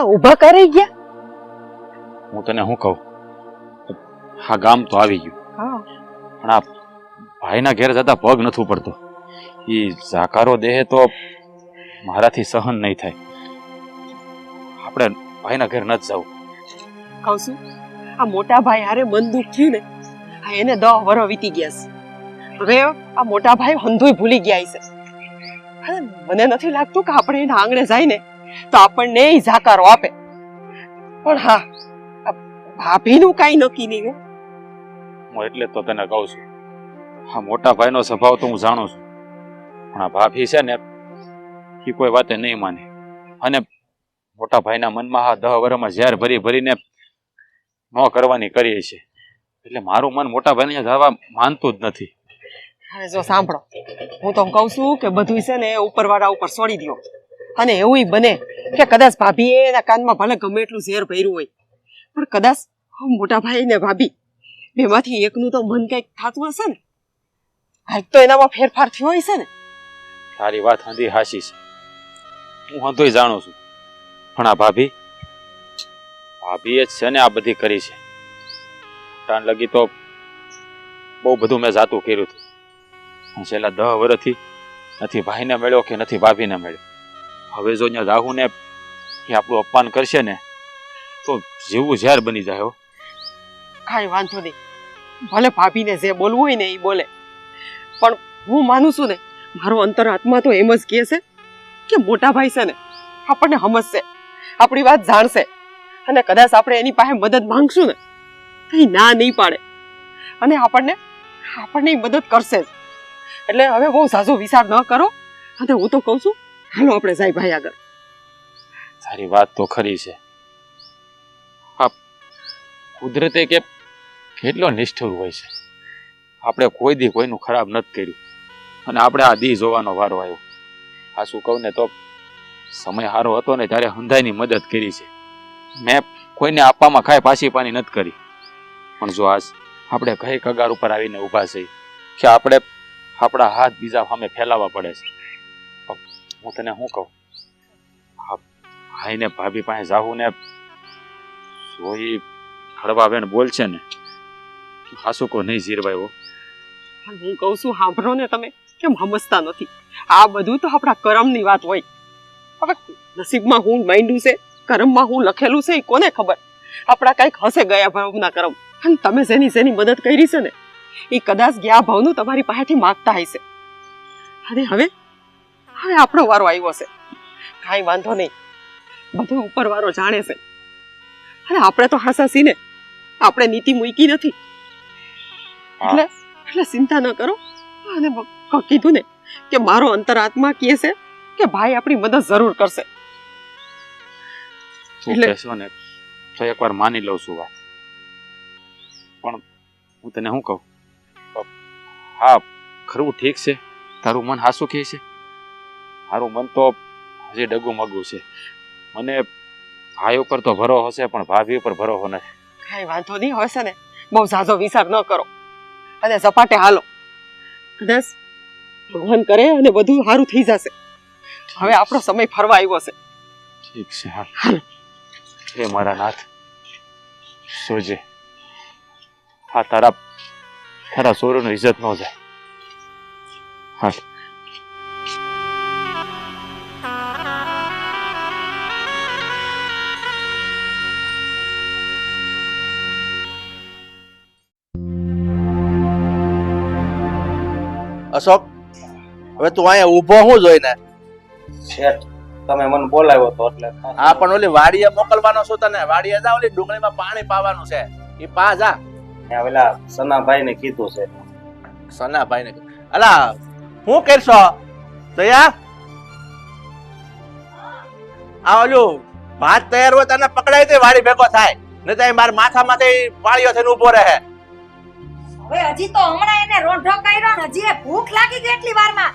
આ ઊભા કરી ગયા? હું તને શું કહું? હા ગામ તો આવી ગયું. હા. પણ આ ભાઈના ઘેર જતા પગ નથી પડતો. એ ઝાકારો દેહે તો મારાથી સહન નહીં થાય. આપણે ભાઈના ઘેર નથી જવું કહું છું આ મોટા ભાઈ હારે મન દુઃખ થયું ને આ એને દહ વરો વીતી ગયા છે. હવે આ મોટા ભાઈ હંધુય ભૂલી ગયા છે. મને નથી લાગતું કે આપણે એના આંગણે જાય ને તો આપણને ઇજાકારો આપે. પણ હા ભાભીનું કાંઈ નક્કી નહીં હો હું એટલે તો તને કહું છું. હા મોટા ભાઈનો સ્વભાવ તો હું જાણું છું. પણ આ ભાભી છે ને એ કોઈ વાતે નહીં માને. અને મોટા ભાઈના મનમાં આ દહ વર્ષમાં ઝેર ભરી ભરીને ન કરવાની કરીએ છે. એટલે મારું મન મોટા ભાઈને જવા માનતું જ નથી. હવે જો સાંભળો હું તો કહું છું કે બધું છે ને ઉપરવાળા ઉપર છોડી દો અને એવું બને કે કદાચ ભાભીએ એના કાનમાં ભલે ગમે એટલું ઝેર ભર્યું હોય, પણ કદાચ મોટા ભાઈ ને ભાભી, બેમાંથી એકનું તો મન કંઈક થતું હશે ને? હાલ તો એનામાં ફેરફાર થયો હશે ને? તારી વાત હાંધી હાસી છે. હું હંધોય જાણું છું. પણ આ ભાભી ભાભીએ છે ને આ બધી કરી છે. ટાણ લગી તો બહુ બધું મેં જાતું કર્યું હતું. છેલ્લા દહ વર્ષથી નથી ભાઈને મળ્યો કે નથી ભાભીને મળ્યો. હવે જો અહીંયા રાહુને એ આપણું અપમાન કરશે ને, તો જેવું ઝેર બની જાય હો. કાંઈ વાંધો નહીં. ભલે ભાભીને જે બોલવું હોય ને એ બોલે. પણ હું માનું છું ને, મારો અંતરાત્મા તો એમ જ કહે છે કે મોટા ભાઈ છે ને, આપણને સમજશે, આપણી વાત જાણશે. અને કદાચ આપણે એની પાસે મદદ માંગશું ને એ ના નહીં પાડે. અને આપણને આપણને મદદ કરશે જ. એટલે હવે બહુ ઝાઝો વિચાર ન કરો. અને હું તો કહું છું હાલો આપણે જાય ભાઈ આગળ. તારી વાત તો ખરી છે. આપ કુદરતે કે કેટલો નિષ્ઠુર હોય છે. આપણે કોઈ દી કોઈનું ખરાબ નથી કર્યું. અને આપણે આ દી જોવાનો વારો આવ્યો. આ શું કહું ને તો સમય સારો હતો ને ત્યારે હંધાઈની મદદ કરી છે. મેં કોઈને આપવામાં કાંઈ પાછી પાની નથી કરી. પણ જો આજ આપણે કઈ કગાર ઉપર આવીને ઊભા છે, કે આપણે આપણા હાથ બીજા સામે ફેલાવવા પડે છે. હું તને શું કહું? ભાઈને ભાભી પાસે જાવું ને સોઈ હળવા બેન બોલશે ને, હાસુ કો નહીં જીરવાયો હું કહું છું, સાંભળો ને તમે, કેમ સમજતા નથી? આ બધું તો આપણા કરમની વાત હોય. હવે નસીબમાં હું માંડ્યું છે, કરમમાં હું લખેલું છે, એ કોને ખબર? આપણા કંઈક હશે ગયા ભાવના કરમ. અને તમે જેની જેની મદદ કરી છે ને, એ કદાચ ગયા ભાવનું તમારી પાસેથી માગતા હશે. અને હવે હવે આપણો વારો આવ્યો છે. કાંઈ વાંધો નહીં. બધું ઉપરવાળો જાણે છે. અને આપણે તો હાસાસી ને. આપણે નીતિ મૂકી નથી. એટલે એટલે ચિંતા ન કરો. અને કીધું ને કે મારો અંતરાત્મા કહે છે કે ભાઈ આપણી મદદ જરૂર કરશે. એટલે- ને તો એકવાર માની લઉં છું વાત. પણ હું તને શું કહું? હા ખરું ઠીક છે. તારું મન હાસું કહે છે. મારું મન તો હજી ડગુમગુ મગું છે. મને ભાઈ ઉપર તો ભરો હશે પણ ભાભી ઉપર ભરો નથી કાંઈ વાંધો નહીં હશે ને. બહુ ઝાઝો વિચાર ન કરો. અને સપાટે હાલો. કદાચ ભગવાન કરે અને બધું સારું થઈ જશે. હવે આપણો સમય ફરવા આવ્યો છે. ઠીક છે હાલ. હે મારા નાથ સોજે. હા તારા તારા સોરોનો ઇજ્જત ન જાય. હાલ. અશોક હવે તું અહીંયા ઊભો હું જોઈને? શેઠ તમે મને બોલાવ્યો તો એટલે આ પણ ઓલી વાડીએ મોકલવાનો છું તને. વાડીએ જા ઓલી ડુંગળીમાં પાણી પાવાનું છે. એ પા જા. ત્યાં પેલા સનાભાઈ ને કીધું છે. સનાભાઈ ને અલા હું કરશો? દયા આ ઓલું ભાત તૈયાર હોય તને પકડાય તે વાડી ભેગો થાય. નહીં તો મારા માથામાંથી વાળીઓ થઈને ઊભો રહે. હવે હજી તો હમણાં એને રોંઢો કર્યો ને હજી એ ભૂખ લાગી ગઈ એટલી વારમાં.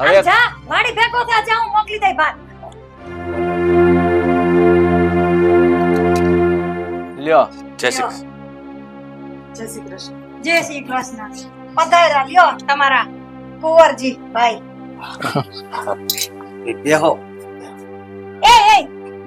હવે જા વાડી ભેગો થા જા હું મોકલી દઈ ભાત લ્યો. જય શ્રી જય શ્રી કૃષ્ણ. જય શ્રી કૃષ્ણ. પધાર્યા લ્યો તમારા કુંવરજી ભાઈ. બેહો. એ એ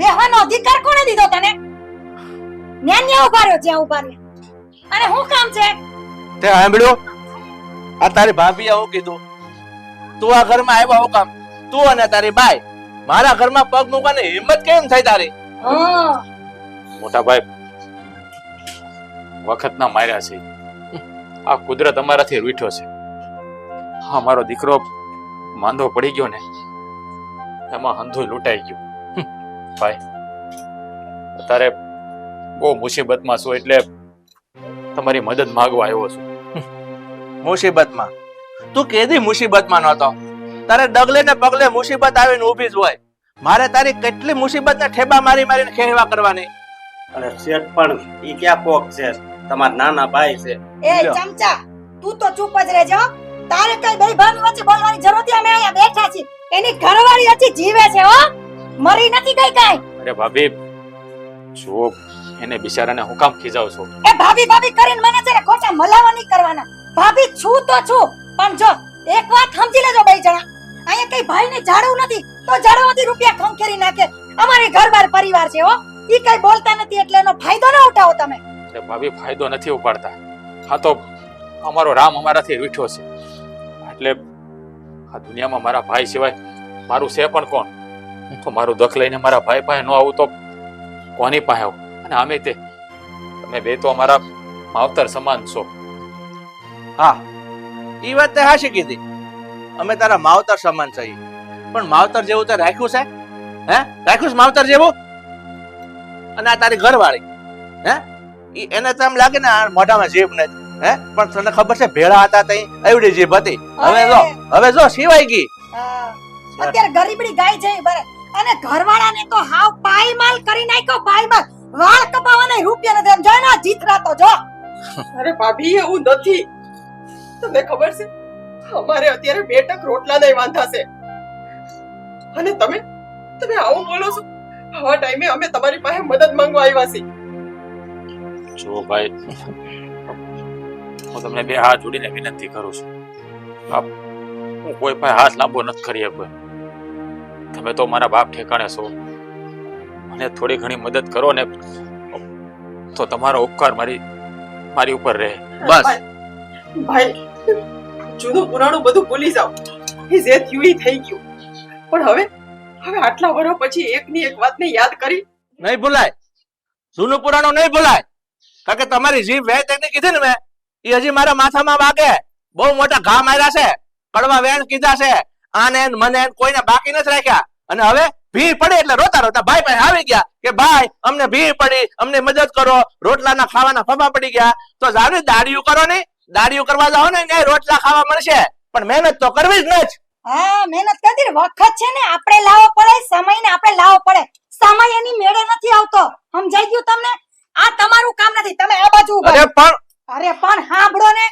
બેહવાનો અધિકાર કોણે દીધો તને? ન્યા ન્યા ઊભા રહ્યો જ્યાં ઊભા રહ્યા. અને હું કામ છે? તે સાંભળ્યું? આ તારી ભાભી આવું કીધું. તું આ ઘરમાં આવ્યા હું કામ. તું અને તારી બાઈ. મારા ઘરમાં પગ મૂકવાની હિંમત કેમ થઈ તારી? મોટા ભાઈ વખતના માર્યા છે. આ કુદરત અમારાથી રૂઠ્યો છે. હા મારો દીકરો માંદો પડી ગયો ને એમાં હંધો લૂંટાઈ ગયો. ભાઈ અત્યારે બહુ મુસીબતમાં છું એટલે તમારી મદદ માંગવા આવ્યો છું. મુસીબતમાં. તું કેદી મુસીબતમાં નહોતો? તારે ડગલે ને પગલે મુસીબત આવીને ઊભી જ હોય. મારે તારી કેટલી મુસીબત ને ઠેબા મારી મારીને ખેવા કરવાની? અરે શેઠ પણ ઈ ક્યાં કોક છે? તમારા નાના ભાઈ છે. એ ચમચા તું તો ચૂપ જ રહેજો. તારે કઈ બે ભાભી વચ્ચે બોલવાની જરૂર નથી. અમે અહીંયા બેઠા છીએ. એની ઘરવાળી હજી જીવે છે હો. મરી નથી ગઈ કાઈ. અરે ભાભી જુઓ એને બિચારાને હું કામ ખીજાવ છો. એ ભાભી ભાભી કરીને મને ને ખોટા મલાવા નહીં કરવાના. ભાભી છું તો છું પણ જો એક વાત સમજી લેજો બે જણા. અહીંયા કઈ ભાઈને જાડવું નથી તો જાડવાથી રૂપિયા ખંખેરી નાખે. અમારે ઘરબાર પરિવાર છે હો. ઈ કઈ બોલતા નથી એટલે એનો ફાયદો ન ઉઠાવો તમે. એટલે ભાભી ફાયદો નથી ઉપાડતા. હા તો અમારો રામ અમારાથી રૂઠ્યો છે. એટલે આ દુનિયામાં મારા ભાઈ સિવાય મારું છે પણ કોણ? તો મારું દખ લઈને મારા ભાઈ પાસે ન આવું તો કોની પાસે આવું? અને આમે તે તમે બે તો અમારા માવતર સમાન છો. હા એ વાત તે હાશી કીધી. અમે તારા માવતર સમાન છીએ. પણ માવતર જેવું તે રાખ્યું છે? હે? રાખ્યું છે માવતર જેવું? અને આ તારી ઘરવાળી. હે? ઈ એને તો એમ લાગે ને આ મોઢામાં જીભ નથી હે? પણ તને ખબર છે ભેળા હતા તઈ એવડી જીભ હતી. હવે જો હવે? જો સિવાય ગઈ. અત્યારે ગરીબડી ગાય છે બરે અને ઘરવાળાને તો હાવ પાયમાલ કરી નાખ્યો પાયમાલ. વાળ કપાવાના રૂપિયા નથી એમ જો ને જીત જીતરા તો જો. અરે ભાભી એવું નથી. તમને ખબર છે? અમારે અત્યારે બે ટક રોટલા નહીં વાંધા છે અને તમે? તમે આવું બોલો છો? આવા ટાઈમે અમે તમારી પાસે મદદ માંગવા આવ્યા છીએ. જો ભાઈ હું તમને બે હાથ જોડીને વિનંતી કરું છું. બાપ હું કોઈ પાસે હાથ લાંબો નથી કરી શકતો. તમે તો મારા બાપ ઠેકાણે છો. મને થોડી ઘણી મદદ કરો ને તો તમારો ઉપકાર મારી મારી ઉપર રહે. બસ. ભાઈ જૂનું પુરાણું બધું ભૂલી જાઓ. એ જે થયું એ થઈ ગયું. પણ હવે હવે આટલા વર્ષ પછી એકની એક વાતને યાદ કરી? નહીં ભૂલાય. જૂનું પુરાણું નહીં ભૂલાય. કારણ કે તમારી જીભ વેચ તેને કીધી ને મેં. એ હજી મારા માથામાં વાગે. બહુ મોટા ઘા માર્યા છે. કડવા વેણ કીધા છે. આને મને કોઈને બાકી નથી રાખ્યા. અને હવે ભીડ પડે એટલે રોતા રોતા ભાઈ પાસે આવી ગયા કે ભાઈ અમને ભીડ પડી અમને મદદ કરો. રોટલાના ખાવાના ફફા પડી ગયા. તો જાણે દાડિયું કરો ને. દાડિયું કરવા જાઓ ને ક્યાંય રોટલા ખાવા મળશે. પણ મહેનત તો કરવી જ નથી. હા મહેનત કરતી વખત છે ને આપણે લાવવો પડે સમય ને આપણે લાવવો પડે. સમય એની મેળે નથી આવતો. સમજાઈ ગયું તમને? આ તમારું કામ નથી. તમે આ બાજુ અરે પણ અરે પણ સાંભળો ને.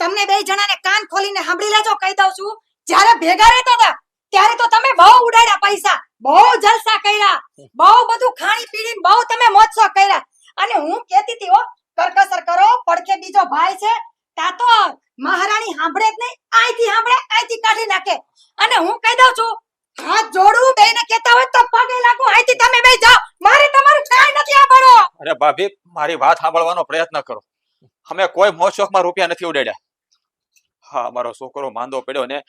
તમને બે જણાને કાન ખોલીને સાંભળી લેજો કહી દઉં છું. જ્યારે ભેગા રહેતા હતા ત્યારે તો તમે બહુ ઉડાડ્યા પૈસા. બહુ જલસા કર્યા. બહુ બધું ખાણી પીણી બહુ તમે મોજશો કર્યા. અને હું કહેતી હતી, હો, કરકસર કરો, પડખે બીજો ભાઈ છે. તા મહારાણી સાંભળે જ નહીં. અહીંથી સાંભળે અહીંથી કાઢી નાખે. અને હું કહી દઉં છું, હાથ જોડું બેને કહેતા હોય તો પગે લાગો. અહીંથી તમે બે જાઓ. મારે તમારું કાંઈ નથી આંભળો અરે ભાભી, મારી વાત સાંભળવાનો પ્રયત્ન કરો. અમે કોઈ મોજ શોખમાં રૂપિયા નથી ઉડાડ્યા. હા, મારો છોકરો માંદો પડ્યો ને,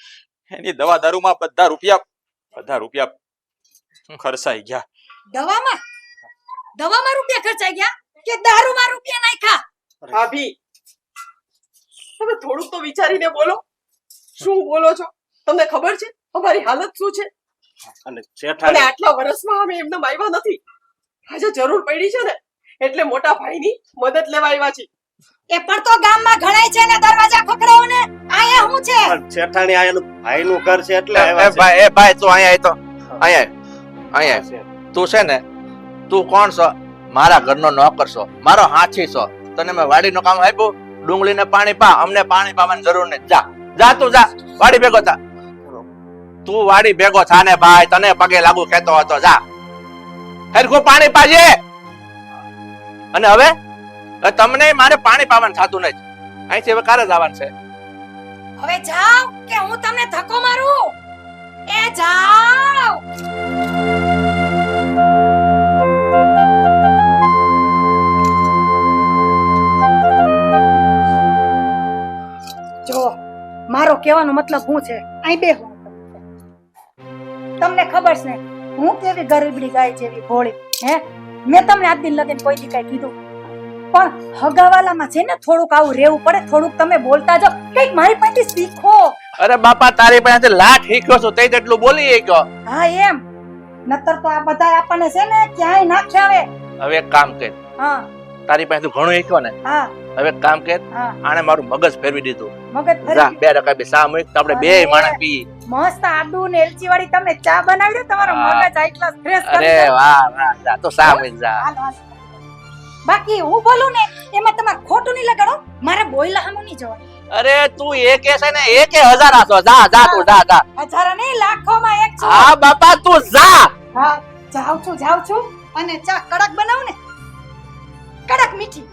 એની દવા દારૂમાં બધા રૂપિયા બધા રૂપિયા ખર્ચાઈ ગયા. દવામાં? દવામાં રૂપિયા ખર્ચાઈ ગયા? કે દારૂમાં રૂપિયા નાખ્યા? ભાભી તમે થોડુંક તો વિચારીને બોલો. શું બોલો છો? તમને ખબર છે? અમારી હાલત શું છે? અને અને આટલા વર્ષમાં અમે એમને માયવા નથી. આજે જરૂર પડી છે ને એટલે મોટા ભાઈની મદદ લેવા આવ્યા છીએ. એ પણ તો ગામમાં ઘણાય છે ને દરવાજા ખખડાવો ને આયા હું છે? શેઠાણી આ ભાઈનું ઘર છે એટલે આવ્યા છે. ભાઈ એ ભાઈ તું અહીંયા આય તો. અહીંયા આય. અહીંયા તું છે ને, તું કોણ છો? મારા ઘરનો નોકર છો. મારો હાથી છો. તને મેં વાડીનું કામ આપ્યું? ડુંગળીને પાણી પા. અમને પાણી પાવાની જરૂર નથી. જા. જા તું, જા. વાડી ભેગો થા. તું વાડી ભેગો થા ને ભાઈ. તને પગે લાગુ કહેતો હતો. જા. હરખું પાણી પાજે. અને હવે તમને મારે પાણી પાવાનું થતું નથી. અહીંથી હવે કારે જવાનું છે. હવે જાઓ કે હું તમને ધક્કો મારું? એ જાઓ. કહેવાનો મતલબ હું છે? અહીં બે હું તમને ખબર છે હું કેવી ગરીબડી ગાય જેવી ભોળી હે? મેં તમને આજ દિન લગીને કોઈ દી કઈ કીધું. પણ હગાવાલામાં છે ને થોડુંક આવું રહેવું પડે થોડુંક તમે બોલતા જાઓ. કંઈક મારી પાસેથી શીખો. અરે બાપા તારી પાસે લાઠ શીખ્યો છો તે જેટલું બોલી શક્યો. હા એમ. નતર તો આ બધા આપણને છે ને ક્યાંય નાખે આવે હવે એક કામ કર. હા. તારી પાસે ઘણું શીખ્યો ને? હા. હવે કામ કર. આણે મારું મગજ ફેરવી દીધું. મગજ ફરી બે રકા બે સા મૂક તો આપણે બે માણસ પી. મસ્ત આદુ ને એલચી વાળી તમને ચા બનાવી દો તમારો મગજ હાઈ ક્લાસ ફ્રેશ કરી દો. વાહ વાહ જા તો સા મૂક જા. હાલો, હાલો. બાકી હું બોલું ને એમાં તમારે ખોટું નહીં લગાડો મારે બોયલા હામું નહીં જવાનું. અરે તું એક છે ને એક હજાર આસો જા જા તું જા જા. હજારો નહીં લાખોમાં એક છું. હા બાપા તું જા. હા જાઉં છું જાઉં છું. અને ચા કડક બનાવ ને. કડક મીઠી.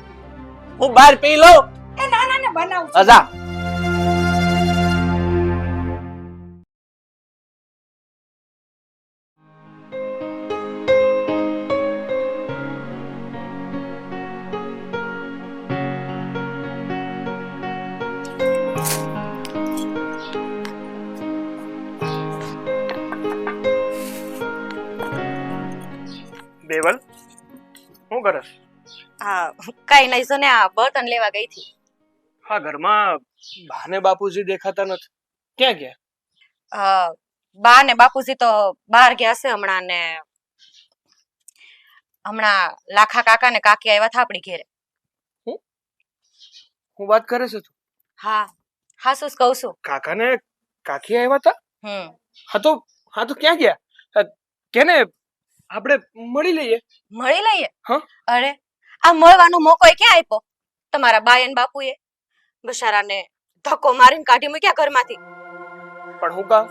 હું બહાર પી લઉં. એ ના ના ને બનાવું જા. શું કરસ હા કઈ નહીં જો ને આ બર્તન લેવા ગઈ હતી. હા ઘરમાં બાને બાપુજી દેખાતા નથી. ક્યાં ગયા? બા ને બાપુજી તો બહાર ગયા છે હમણાં ને હમણાં લાખા કાકા ને કાકી આવ્યા હતા આપણી ઘેરે. હું? વાત કરે છે તું? હા હા શું કહું છું. કાકાને કાકી આવ્યા હતા? હમ. હા તો હા તો ક્યાં ગયા? કેને આપણે મળી લઈએ. મળી લઈએ? હા? અરે આ મળવાનો મોકો એ ક્યાં આપ્યો? તમારા બાયન અને બાપુએ બશારાને ધક્કો મારીને કાઢી મૂક્યા ઘરમાંથી. પણ હું કા?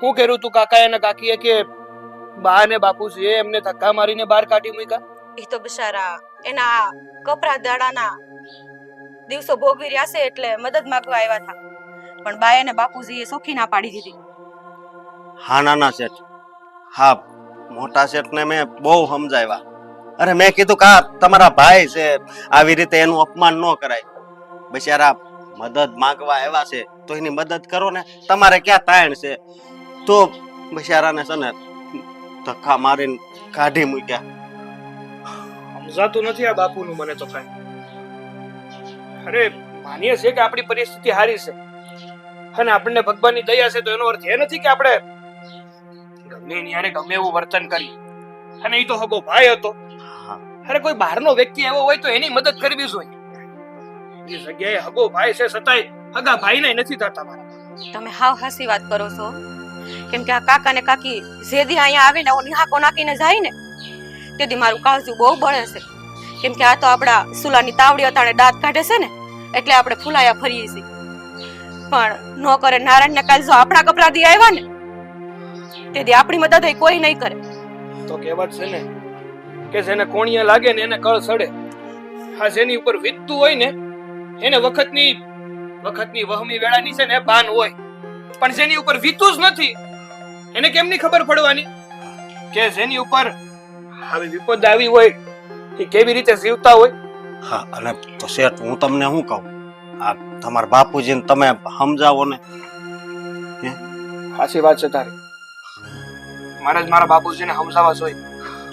હું કર્યું તું કાકા અને કાકીએ કે બા ને બાપુજી એમને ધક્કા મારીને બહાર કાઢી મૂક્યા? એ તો બિચારા એના કપરા દાડાના દિવસો ભોગવી રહ્યા છે એટલે મદદ માંગવા આવ્યા હતા. પણ બાય અને બાપુજી એ સોખી ના પાડી દીધી. હા ના શેઠ. હા મોટા શેઠને મેં બહુ સમજાવ્યા. અરે મેં કીધું કા તમારા ભાઈ છે, આવી રીતે એનું અપમાન ન કરાય. બિચારા મદદ માંગવા આવ્યા છે, તો એની મદદ કરો ને, તમારે ક્યાં તાણ છે? તો બિચારાને છે ને, ધક્કા મારીને કાઢી મૂક્યા. સમજાતું નથી આ બાપુનું મને તો કાંઈ. અરે, માનીએ છે કે આપણી પરિસ્થિતિ સારી છે. અને આપણને ભગવાનની દયા છે તો એનો અર્થ એ નથી કે આપણે ગમે એની ગમે એવું વર્તન કરી. અને એ તો હગો ભાઈ હતો. અરે કોઈ બહારનો વ્યક્તિ એવો હોય તો એની મદદ કરવી જોઈએ. એ જગ્યાએ હગો ભાઈ છે છતાંય હગા ભાઈને નથી થતા મારા તમે હાવ હાસી વાત કરો છો. કેમ કે આ કાકા ને કાકી જેદી અહીંયા આવીને આવો નિહાકો નાખીને જાય ને તેથી મારું કાળજું બહુ બળે છે. કેમ કે આ તો આપણા સુલાની તાવડી અતાણે દાંત કાઢે છે ને, એટલે આપણે ફૂલાયા ફરીએ છીએ. પણ નો કરે નારાયણ ને કાલ જો આપણા કપરા દી આવ્યા ને તેથી આપણી મદદ એ કોઈ નહીં કરે. તો કહેવત છે ને કે જેને કોણિયા લાગે ને એને કળ સડે. હા જેની ઉપર વીતતું હોય ને એને વખતની વખતની વહમી વેળાની છે ને ભાન હોય. પણ જેની ઉપર વીતું જ નથી એને કેમની ખબર પડવાની? કે જેની ઉપર આવી વિપદ આવી હોય એ કેવી રીતે જીવતા હોય? હા અને તો શેઠ હું તમને શું કહું? આ તમારા બાપુજીને તમે સમજાવો ને. સાચી વાત છે તારી. મારે જ મારા બાપુજીને સમજાવવા જોઈએ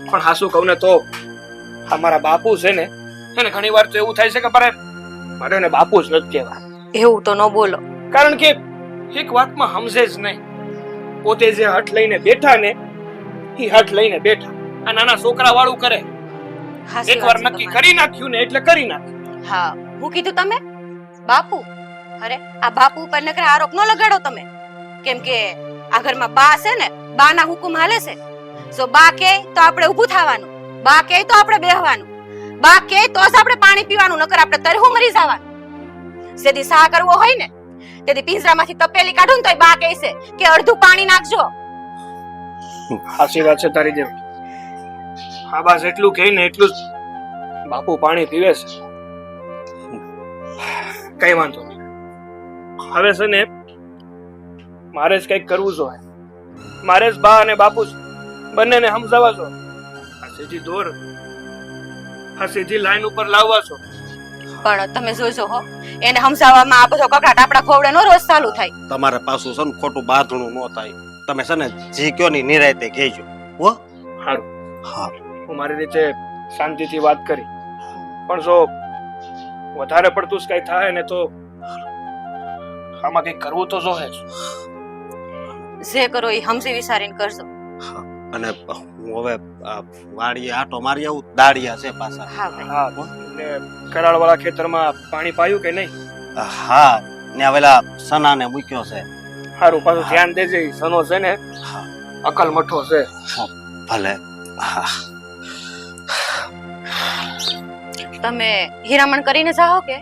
પણ હાસુ કહું ને તો? આ મારા બાપુ છે ને એને ઘણી વાર તો એવું થાય છે કે મારે મારે એને બાપુ જ નથી કહેવા. એવું તો ન બોલો. કારણ કે એક વાતમાં સમજે જ નહીં. પોતે જે હઠ લઈને બેઠા ને એ હઠ લઈને બેઠા. આ નાના છોકરા વાળું કરે. હાચી એકવાર વાત નક્કી કરી નાખ્યું ને એટલે કરી નાખ્યું. હા હું કીધું તમે? બાપુ. અરે આ બાપુ ઉપર નકરા આરોપ ન લગાડો તમે. કેમ કે આ ઘરમાં બા છે ને બાના હુકુમ હાલે છે? જો બા કે તો આપણે ઊભું થવાનું બા કે તો આપણે બેહવાનું બા કે તો જ આપણે પાણી પીવાનું, નકર આપણે તરહું મરી જવાનું. જેથી સા કરવો હોય ને, તેથી પિંજરામાંથી તપેલી કાઢું ને તોય બા કહે છે, કે અડધું પાણી નાખજો. સાચી વાત છે તારી જેમ. હા, બસ એટલું કહે ને એટલું જ. બાપુ પાણી પીવે છે. કઈ વાંધો નહીં. હવે છે ને, મારે જ કંઈક કરવું જોઈએ મારે જ બા અને બાપુ બંનેને સમજાવવા છો? આ સીધી દોર આ સીધી લાઈન ઉપર લાવવા છો? પણ તમે જોજો હો એને સમજાવવામાં આ બધો કકડાટ આપણા ખોવડે નો રોજ ચાલુ થાય. તમારે પાછું છે ને ખોટું બાંધણું ન થાય. તમે છે ને જી કયો ની નિરાયતે કહેજો. હો? હારું. હા. હું મારી રીતે શાંતિથી વાત કરી. પણ જો વધારે પડતું જ કઈ થાય ને તો આમાં કઈ કરવું તો જોહે જ. જે કરો એ સમજી વિચારીને કરજો. અને હું હવે આ વાડીએ આટો મારી આવું દાડિયા છે પાછા. હા ભાઈ. હા ને કરાળવાળા ખેતરમાં પાણી પાયું કે નહીં? હા ને પેલા સનાને મૂક્યો છે. સારું પાછું ધ્યાન દેજે સનો છે ને અકલ મઠો છે. ભલે. તમે હીરામણ કરીને જાઓ કે?